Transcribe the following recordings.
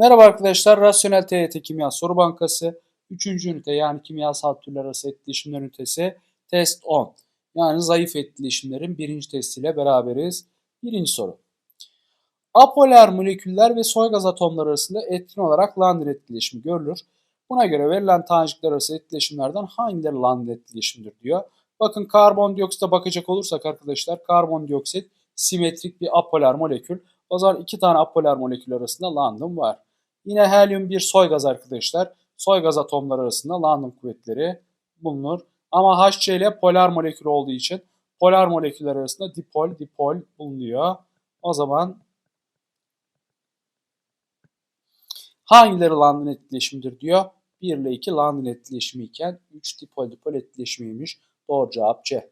Merhaba arkadaşlar, Rasyonel TYT Kimya Soru Bankası 3. ünite yani kimyasal türler arası etkileşimler ünitesi test 10. Yani zayıf etkileşimlerin birinci testiyle beraberiz. Birinci soru. Apolar moleküller ve soy gaz atomları arasında etkin olarak Landry etkileşimi görülür. Buna göre verilen tanecikler arası etkileşimlerden hangileri Landry etkileşimidir diyor. Bakın karbondioksite bakacak olursak arkadaşlar karbondioksit simetrik bir apolar molekül. O zaman iki tane apolar molekül arasında London var. Yine helyum bir soy gaz arkadaşlar. Soy gaz atomları arasında London kuvvetleri bulunur. Ama HCl polar molekül olduğu için polar moleküller arasında dipol dipol bulunuyor. O zaman hangileri London etkileşimidir diyor. 1 ile 2 London etkileşimi iken 3 dipol dipol etkileşimiymiş. Doğru cevap C.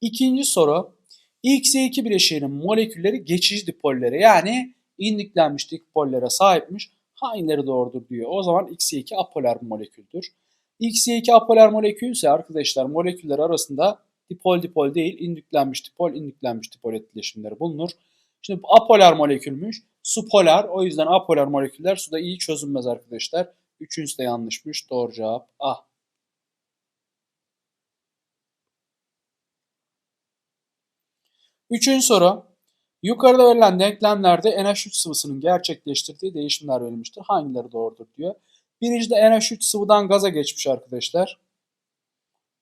İkinci soru. X2 bileşiğinin molekülleri geçici dipollere yani indiklenmiş dipollere sahipmiş. Hangileri doğrudur diyor. O zaman X2 apolar moleküldür. X2 apolar molekül ise arkadaşlar moleküller arasında dipol dipol değil indüklenmiş dipol indüklenmiş dipol etkileşimleri bulunur. Şimdi apolar molekülmüş. Su polar. O yüzden apolar moleküller suda iyi çözünmez arkadaşlar. Üçüncüsü de yanlışmış. Doğru cevap A. Üçüncü soru. Yukarıda verilen denklemlerde NH3 sıvısının gerçekleştirdiği değişimler verilmiştir. Hangileri doğrudur diyor. Birincide NH3 sıvıdan gaza geçmiş arkadaşlar.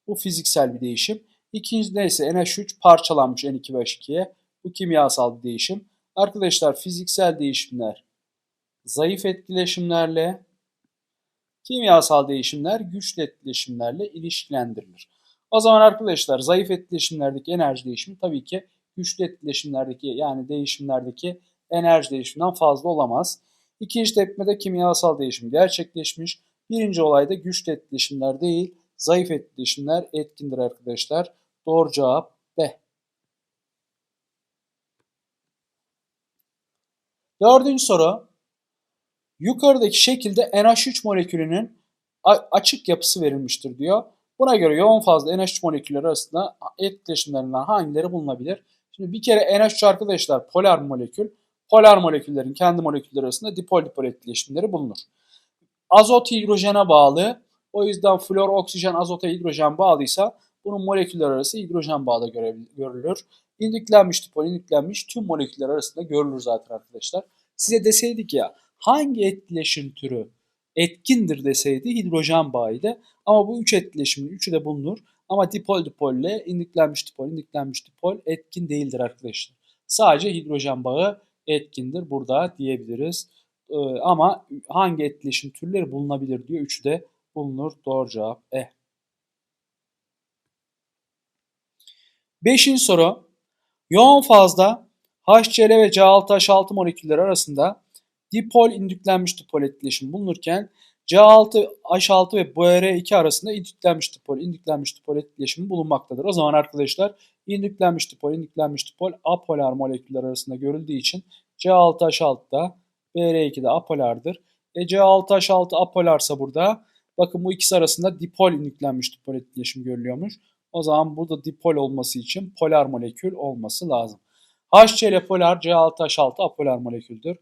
Bu fiziksel bir değişim. İkincide ise NH3 parçalanmış N2H2'ye. Bu kimyasal bir değişim. Arkadaşlar fiziksel değişimler zayıf etkileşimlerle, kimyasal değişimler güçlü etkileşimlerle ilişkilendirilir. O zaman arkadaşlar zayıf etkileşimlerdeki enerji değişimi tabii ki güçlü etkileşimlerdeki yani değişimlerdeki enerji değişiminden fazla olamaz. İkinci tepkimede kimyasal değişim gerçekleşmiş. Birinci olayda güçlü etkileşimler değil, zayıf etkileşimler etkindir arkadaşlar. Doğru cevap B. Dördüncü soru. Yukarıdaki şekilde NH3 molekülünün açık yapısı verilmiştir diyor. Buna göre yoğun fazla NH3 molekülleri arasında etkileşimlerinden hangileri bulunabilir? Şimdi bir kere NH3 arkadaşlar polar molekül. Polar moleküllerin kendi molekülleri arasında dipol dipol etkileşimleri bulunur. Azot hidrojene bağlı. O yüzden flor oksijen azota hidrojen bağlıysa bunun moleküller arası hidrojen bağı da görülür. İndüklenmiş dipol indüklenmiş tüm moleküller arasında görülür zaten arkadaşlar. Size deseydik ya hangi etkileşim türü etkindir deseydi hidrojen bağıydı. Ama bu üç etkileşimin üçü de bulunur. Ama dipol dipolle indiklenmiş dipol indiklenmiş dipol etkin değildir arkadaşlar. Sadece hidrojen bağı etkindir burada diyebiliriz. Ee, ama hangi etkileşim türleri bulunabilir diyor. Üçü de bulunur. Doğru cevap E. Beşinci soru. Yoğun fazda HCl ve C6H6 molekülleri arasında dipol indüklenmiş dipol etkileşim bulunurken C6, H6 ve BR2 arasında indüklenmiş dipol, indüklenmiş dipol etkileşimi bulunmaktadır. O zaman arkadaşlar indüklenmiş dipol, indüklenmiş dipol apolar moleküller arasında görüldüğü için C6H6 da BR2 de apolardır. E C6H6 apolarsa burada bakın bu ikisi arasında dipol indüklenmiş dipol etkileşimi görülüyormuş. O zaman burada dipol olması için polar molekül olması lazım. HCl polar, C6H6 apolar moleküldür.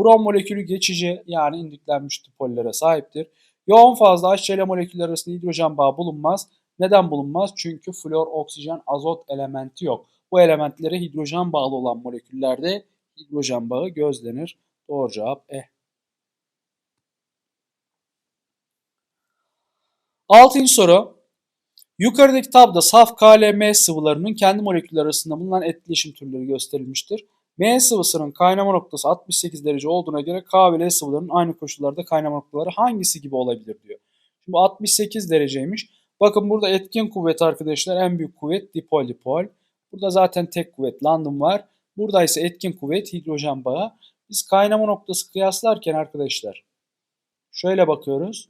Brom molekülü geçici yani indüklenmiş dipollere sahiptir. Yoğun fazla HCl molekülleri arasında hidrojen bağı bulunmaz. Neden bulunmaz? Çünkü flor, oksijen, azot elementi yok. Bu elementlere hidrojen bağlı olan moleküllerde hidrojen bağı gözlenir. Doğru cevap E. Altıncı soru. Yukarıdaki tabloda saf KLM sıvılarının kendi moleküller arasında bulunan etkileşim türleri gösterilmiştir. M sıvısının kaynama noktası 68 derece olduğuna göre K ve L sıvılarının aynı koşullarda kaynama noktaları hangisi gibi olabilir diyor. Şimdi 68 dereceymiş. Bakın burada etkin kuvvet arkadaşlar en büyük kuvvet dipol dipol. Burada zaten tek kuvvet London var. Burada ise etkin kuvvet hidrojen bağı. Biz kaynama noktası kıyaslarken arkadaşlar şöyle bakıyoruz.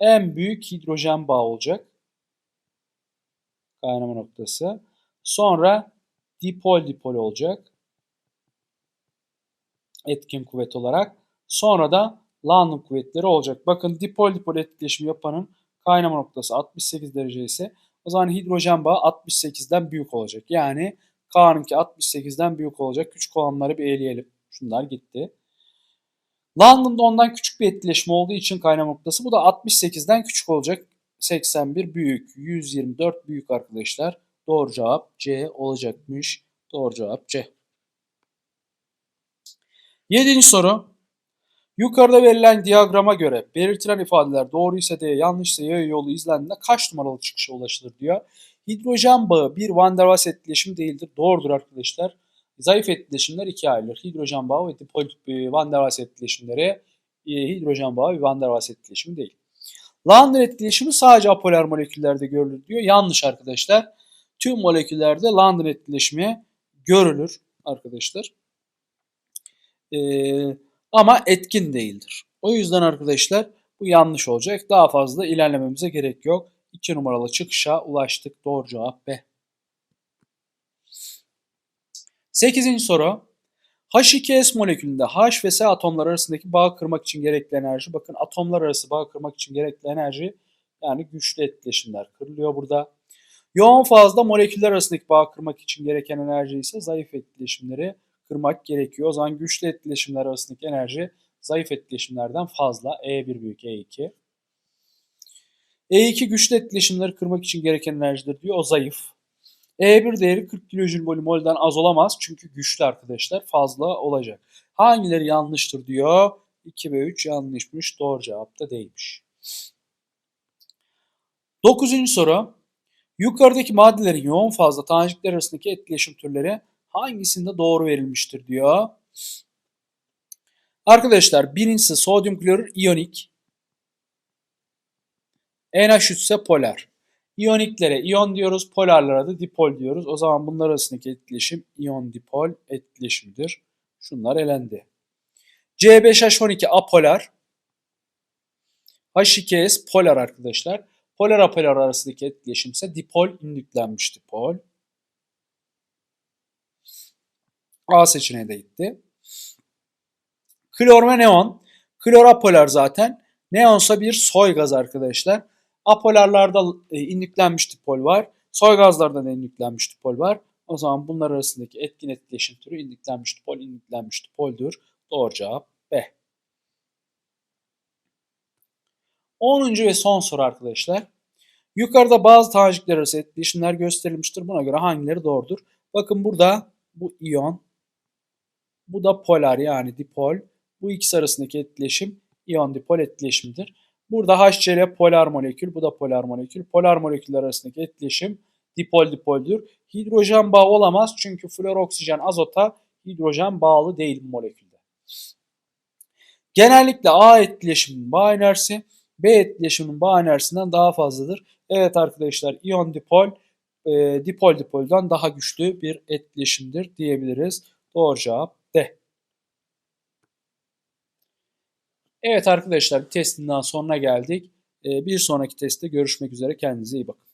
En büyük hidrojen bağı olacak. Kaynama noktası. Sonra dipol dipol olacak. Etkin kuvvet olarak. Sonra da London kuvvetleri olacak. Bakın dipol dipol etkileşim yapanın kaynama noktası 68 derece ise o zaman hidrojen bağı 68'den büyük olacak. Yani K'nınki 68'den büyük olacak. Küçük olanları bir eleyelim. Şunlar gitti. London'da ondan küçük bir etkileşim olduğu için kaynama noktası. Bu da 68'den küçük olacak. 81 büyük. 124 büyük arkadaşlar. Doğru cevap C olacakmış. Doğru cevap C. Yedinci soru. Yukarıda verilen diyagrama göre belirtilen ifadeler doğru ise D, yanlış ise Y yolu izlendiğinde kaç numaralı çıkışa ulaşılır diyor. Hidrojen bağı bir Van der Waals etkileşim değildir. Doğrudur arkadaşlar. Zayıf etkileşimler ikiye ayrılır. Hidrojen bağı ve e, Van der Waals etkileşimleri e, hidrojen bağı ve Van der Waals etkileşimi değil. Lambda etkileşimi sadece apolar moleküllerde görülür diyor. Yanlış arkadaşlar. Tüm moleküllerde Lambda etkileşimi görülür arkadaşlar. Ee, ama etkin değildir. O yüzden arkadaşlar bu yanlış olacak. Daha fazla ilerlememize gerek yok. 2 numaralı çıkışa ulaştık. Doğru cevap B. 8. soru. H2S molekülünde H ve S atomlar arasındaki bağı kırmak için gerekli enerji. Bakın atomlar arası bağı kırmak için gerekli enerji yani güçlü etkileşimler kırılıyor burada. Yoğun fazla moleküller arasındaki bağı kırmak için gereken enerji ise zayıf etkileşimleri kırmak gerekiyor. O zaman güçlü etkileşimler arasındaki enerji zayıf etkileşimlerden fazla. E1 büyük E2. E2 güçlü etkileşimleri kırmak için gereken enerjidir diyor. O zayıf. E1 değeri 40 kilojül bölü mol'den az olamaz. Çünkü güçlü arkadaşlar fazla olacak. Hangileri yanlıştır diyor. 2 ve 3 yanlışmış. Doğru cevap da değilmiş. Dokuzuncu soru. Yukarıdaki maddelerin yoğun fazla tanecikler arasındaki etkileşim türleri hangisinde doğru verilmiştir diyor. Arkadaşlar birincisi sodyum klorür iyonik. NH3 ise polar. İyoniklere iyon diyoruz, polarlara da dipol diyoruz. O zaman bunlar arasındaki etkileşim iyon dipol etkileşimidir. Şunlar elendi. C5H12 apolar. H2S polar arkadaşlar. Polar apolar arasındaki etkileşim ise dipol indüklenmiş dipol. A seçeneği de gitti. Klor ve neon. Klor apolar zaten. Neonsa bir soy gaz arkadaşlar. Apolarlarda e, indüklenmiş dipol var. Soy gazlarda da indüklenmiş dipol var. O zaman bunlar arasındaki etkin etkileşim türü indüklenmiş dipol, indüklenmiş dipoldür. Doğru cevap B. 10. ve son soru arkadaşlar. Yukarıda bazı tanecikler arası etkileşimler gösterilmiştir. Buna göre hangileri doğrudur? Bakın burada bu iyon, bu da polar yani dipol. Bu ikisi arasındaki etkileşim iyon dipol etkileşimidir. Burada HCl polar molekül, bu da polar molekül. Polar moleküller arasındaki etkileşim dipol dipoldür. Hidrojen bağı olamaz çünkü flor oksijen azota hidrojen bağlı değil bu molekülde. Genellikle A etkileşiminin bağ enerjisi B etkileşiminin bağ enerjisinden daha fazladır. Evet arkadaşlar iyon dipol e, dipol dipoldan daha güçlü bir etkileşimdir diyebiliriz. Doğru cevap D. Evet arkadaşlar testinden sonuna geldik. Bir sonraki testte görüşmek üzere. Kendinize iyi bakın.